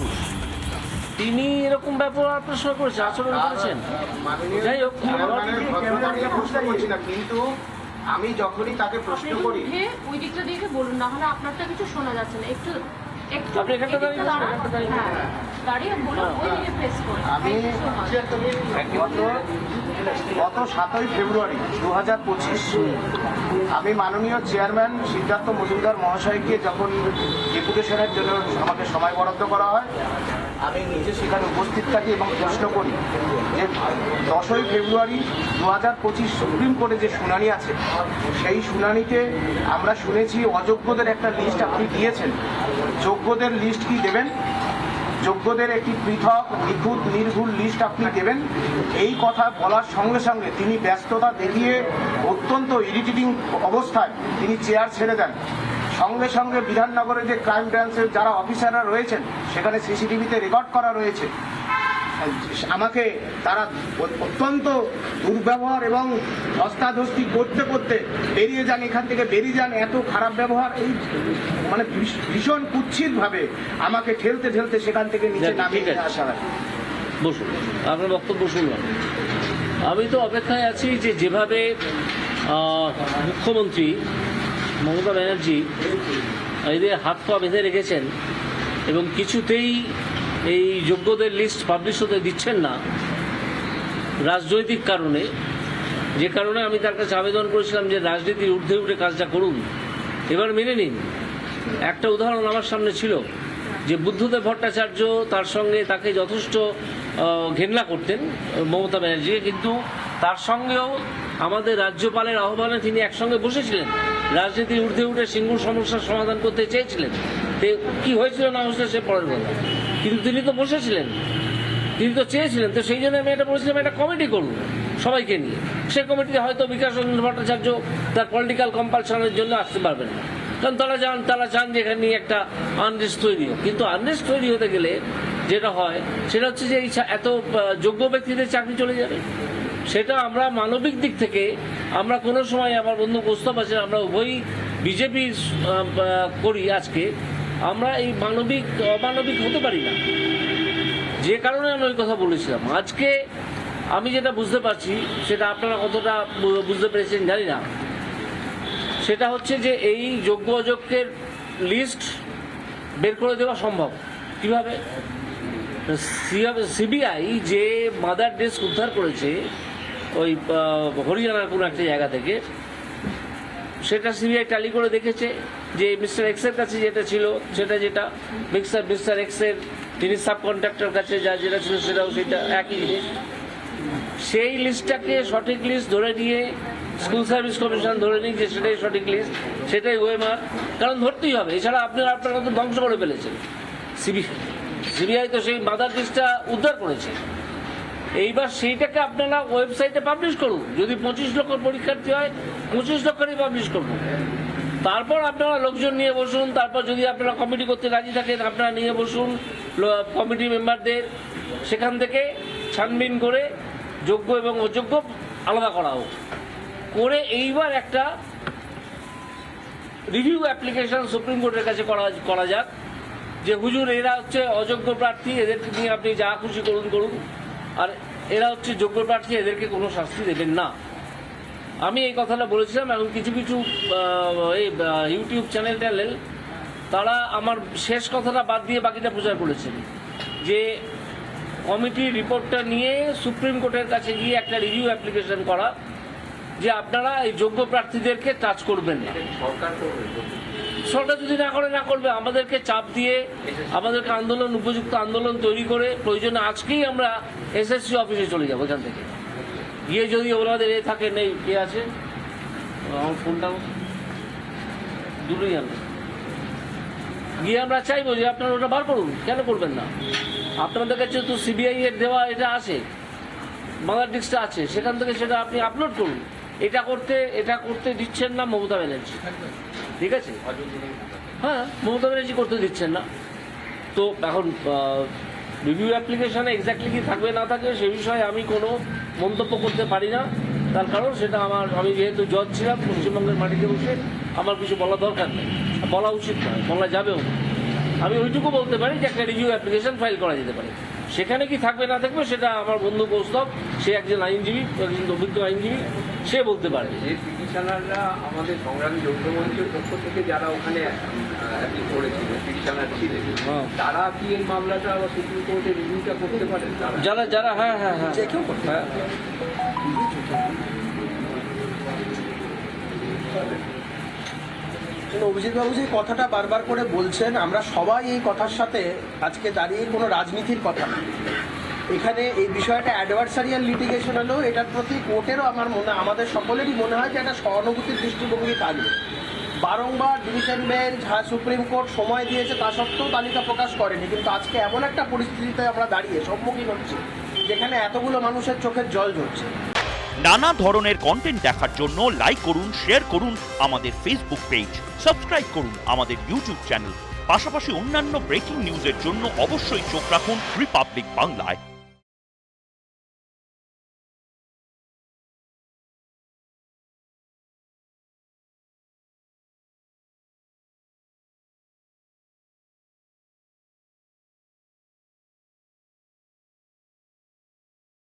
ঠাকুর তিনি এরকম ব্যবহার আপনার সঙ্গে করেছেন আচরণ করেছেন। যাই হোক, চেয়ারম্যানের প্রশ্ন করছি না কিন্তু আমি যখনই তাকে প্রশ্ন করি ওই দিকটা দিয়ে বলুন না হলে আপনারটা কিছু শোনা যাচ্ছে না। একটু হ্যাঁ দিকে আমি গত গত সাতই ফেব্রুয়ারি দু হাজার পঁচিশ, আমি মাননীয় চেয়ারম্যান সিদ্ধার্থ মজুমদার মহাশয়কে যখন ডেপুটেশনের জন্য আমাকে সময় বরাদ্দ করা হয়, আমি নিজে সেখানে উপস্থিত থাকি এবং প্রশ্ন করি যে দশই ফেব্রুয়ারি দু হাজার পঁচিশ সুপ্রিম কোর্টে যে শুনানি আছে, সেই শুনানিতে আমরা শুনেছি অযোগ্যদের একটা লিস্ট আপনি দিয়েছেন। যোগ্যদের লিস্ট কি দেবেন? যোগ্যদের একটি পৃথক, নিখুঁত, নির্ভুল লিস্ট আপনি দেবেন। এই কথা বলার সঙ্গে সঙ্গে তিনি ব্যস্ততা দেখিয়ে অত্যন্ত ইরিটেটিং অবস্থায় তিনি চেয়ার ছেড়ে দেন। সঙ্গে সঙ্গে বিধাননগরে যে ক্রাইম ব্রাঞ্চের যারা অফিসাররা রয়েছেন, সেখানে সিসিটিভিতে রেকর্ড করা রয়েছে। আমাকে তারা অত্যন্ত দুর্ব্যবহার এবং ধস্তাধস্তি করতে করতে বেরিয়ে যান এখান থেকে বেরিয়ে যান এত খারাপ ব্যবহার এই মানে ভীষ- ভীষণ কুৎসিতভাবে আমাকে ঠেলতে ঠেলতে সেখান থেকে নিচে নামিয়ে। আসা হয় বসুন আপনার বক্তব্য শুনলাম আমি তো অপেক্ষায় আছি যে যেভাবে মুখ্যমন্ত্রী মমতা ব্যানার্জি এদের হাত পা বেঁধে রেখেছেন এবং কিছুতেই এই যোগ্যদের লিস্ট পাবলিশ হতে দিচ্ছেন না। রাজনৈতিক কারণে। যে কারণে আমি তার কাছে আবেদন করেছিলাম যে রাজনীতির ঊর্ধ্বে উঠে কাজটা করুন। এবার মেনে নিন। একটা উদাহরণ আমার সামনে ছিল যে বুদ্ধদেব ভট্টাচার্য তার সঙ্গে তাকে যথেষ্ট ঘেন্না করতেন, মমতা ব্যানার্জিকে, কিন্তু তার সঙ্গেও আমাদের রাজ্যপালের আহ্বানে তিনি একসঙ্গে বসেছিলেন। রাজনীতির ঊর্ধ্বে উঠে সিঙ্গুর সমস্যার সমাধান করতে চেয়েছিলেন। কি হয়েছিল না হয়েছিল সে পরের কথা। কিন্তু তিনি তো বসেছিলেন। তিনি তো চেয়েছিলেন, তো সেই জন্য আমি এটা বলেছিলাম, একটা কমিটি করুন সবাইকে নিয়ে। সে কমিটিতে হয়তো বিকাশ রঞ্জন ভট্টাচার্য তার পলিটিক্যাল কম্পালশনের জন্য আসতে পারবেন না। কারণ তারা চান তারা চান যে এখানে একটা আনরেস্ট তৈরি হোক। কিন্তু আনরেস্ট তৈরি হতে গেলে যেটা হয়, সেটা হচ্ছে যে এই এত যোগ্য ব্যক্তিদের চাকরি চলে যাবে। সেটা আমরা মানবিক দিক থেকে, আমরা কোনো সময় আমার বন্ধু প্রস্তাব আছে আমরা উভয়ই বিজেপি করি আজকে। আমরা এই মানবিক, অমানবিক হতে পারি না। যে কারণে আমি ওই কথা বলেছিলাম। আজকে আমি যেটা বুঝতে পারছি, সেটা আপনারা কতটা বুঝতে পেরেছেন জানি না। সেটা হচ্ছে যে এই যোগ্য অযোগ্যের লিস্ট বের করে দেওয়া সম্ভব। কীভাবে? সিবিআই যে মাদার ডেস্ক উদ্ধার করেছে, ওই হরিয়ানার কোনো একটা জায়গা থেকে, সেটা সিবিআই ট্যালি করে দেখেছে। যে মিস্টার এক্সের কাছে যেটা ছিল, সেটা যেটা মিক্সার মিস্টার এক্সের তিনি সাব কন্ট্রাক্টর কাছে যা যেটা ছিল সেটাও সেটা একই জিনিস সেই লিস্টটাকে সঠিক লিস্ট ধরে নিয়ে স্কুল সার্ভিস কমিশন ধরে নিয়ে যে সেটাই সঠিক লিস্ট সেটাই ওয়েমার কারণ ধরতেই হবে, এছাড়া আপনারা আপনার তো ধ্বংস করে ফেলেছেন। সিবি সিবিআই তো সেই মাদার লিস্টটা উদ্ধার করেছে। এইবার সেইটাকে আপনারা ওয়েবসাইটে পাবলিশ করুন। যদি পঁচিশ লক্ষ পরীক্ষার্থী হয়, পঁচিশ লক্ষেরই পাবলিশ করুন। তারপর আপনারা লোকজন নিয়ে বসুন, তারপর যদি আপনারা কমিটি করতে রাজি থাকেন, আপনারা নিয়ে বসুন কমিটি মেম্বারদের সেখান থেকে ছানবিন করে যোগ্য এবং অযোগ্য আলাদা করা হোক। করে এইবার একটা রিভিউ অ্যাপ্লিকেশন সুপ্রিম কোর্টের কাছে করা করা যাক যে হুজুর এরা হচ্ছে অযোগ্য প্রার্থী, এদেরকে নিয়ে আপনি যা খুশি করুন করুন। আর এরা হচ্ছে যোগ্য প্রার্থী, এদেরকে কোনো শাস্তি দেবেন না। আমি এই কথাটা বলেছিলাম এবং কিছু কিছু এই ইউটিউব চ্যানেল ট্যানেল তারা আমার শেষ কথাটা বাদ দিয়ে বাকিটা প্রচার করেছেন। যে কমিটির রিপোর্টটা নিয়ে সুপ্রিম কোর্টের কাছে গিয়ে একটা রিভিউ অ্যাপ্লিকেশন করা যে আপনারা এই যোগ্য প্রার্থীদেরকে টাচ করবেন না। সরকার যদি না করে না করবে আমাদেরকে চাপ দিয়ে আমাদেরকে আন্দোলন উপযুক্ত আন্দোলন তৈরি করে প্রয়োজনে আজকেই আমরা এসএসসি অফিসে চলে যাব এখান থেকে। গিয়ে যদি ওনাদের এ থাকে, নেই, কে আছে? আমার ফোনটা দুটোই আমি গিয়ে আমরা চাইব যে আপনারা ওটা বার করুন, কেন করবেন না? আপনাদের কাছে তো সিবিআই এর দেওয়া এটা আছে, বাংলা ডিস্কটা আছে, সেখান থেকে সেটা আপনি আপলোড করুন। এটা করতে এটা করতে দিচ্ছেন না মমতা ব্যানার্জি। ঠিক আছে? হ্যাঁ মমতা ব্যানার্জি করতে দিচ্ছেন না। তো এখন রিভিউ অ্যাপ্লিকেশনে এক্স্যাক্টলি কি থাকবে না থাকবে সে বিষয়ে আমি কোনো মন্তব্য করতে পারি না। তার কারণ সেটা আমার, আমি যেহেতু জজ ছিলাম, পশ্চিমবঙ্গের মাটিতে বসে আমার কিছু বলা দরকার নেই। বলা উচিত নয়, বলা যাবেও আমি ওইটুকু বলতে পারি যে একটা রিভিউ অ্যাপ্লিকেশন ফাইল করা যেতে পারে। সেখানে কি থাকবে না থাকবে সেটা আমার বন্ধু কৌস্তব, সে একজন আইনজীবী, একজন অভিজ্ঞ আইনজীবী। সে বলতে পারে যে পিটিশনাররা আমাদের সংগ্রামী যৌথ মঞ্চের পক্ষ থেকে যারা ওখানে অ্যাপিল করেছিল পিটিশনার ছিলেন হ্যাঁ। তারা কি এই মামলাটা বা সুপ্রিম কোর্টে রিভিউটা করতে পারেন? যারা যারা হ্যাঁ হ্যাঁ হ্যাঁ। কেউ করতে হ্যাঁ অভিজিৎবাবু যে কথাটা বারবার করে বলছেন আমরা সবাই এই কথার সাথে আজকে দাঁড়িয়ে কোনো রাজনীতির কথা না। এখানে এই বিষয়টা অ্যাডভার্সারিয়াল লিটিগেশন হলেও এটার প্রতি কোর্টেরও আমার মনে আমাদের সকলেরই মনে হয় যে একটা সহানুভূতির দৃষ্টিভঙ্গি থাকবে। বারংবার ডিভিশন বেঞ্চ হ্যাঁ সুপ্রিম কোর্ট সময় দিয়েছে তা সত্ত্বেও তালিকা প্রকাশ করেনি, কিন্তু আজকে এমন একটা পরিস্থিতিতে আমরা দাঁড়িয়ে, সম্মুখীন হচ্ছি, যেখানে এতগুলো মানুষের চোখের জল ঝরছে। নানা ধরনের কন্টেন্ট দেখার জন্য লাইক করুন শেয়ার করুন আমাদের ফেসবুক পেজ সাবস্ক্রাইব করুন আমাদের ইউটিউব চ্যানেল পাশাপাশি অন্যান্য ব্রেকিং নিউজের জন্য অবশ্যই চোখ রাখুন রিপাবলিক বাংলায়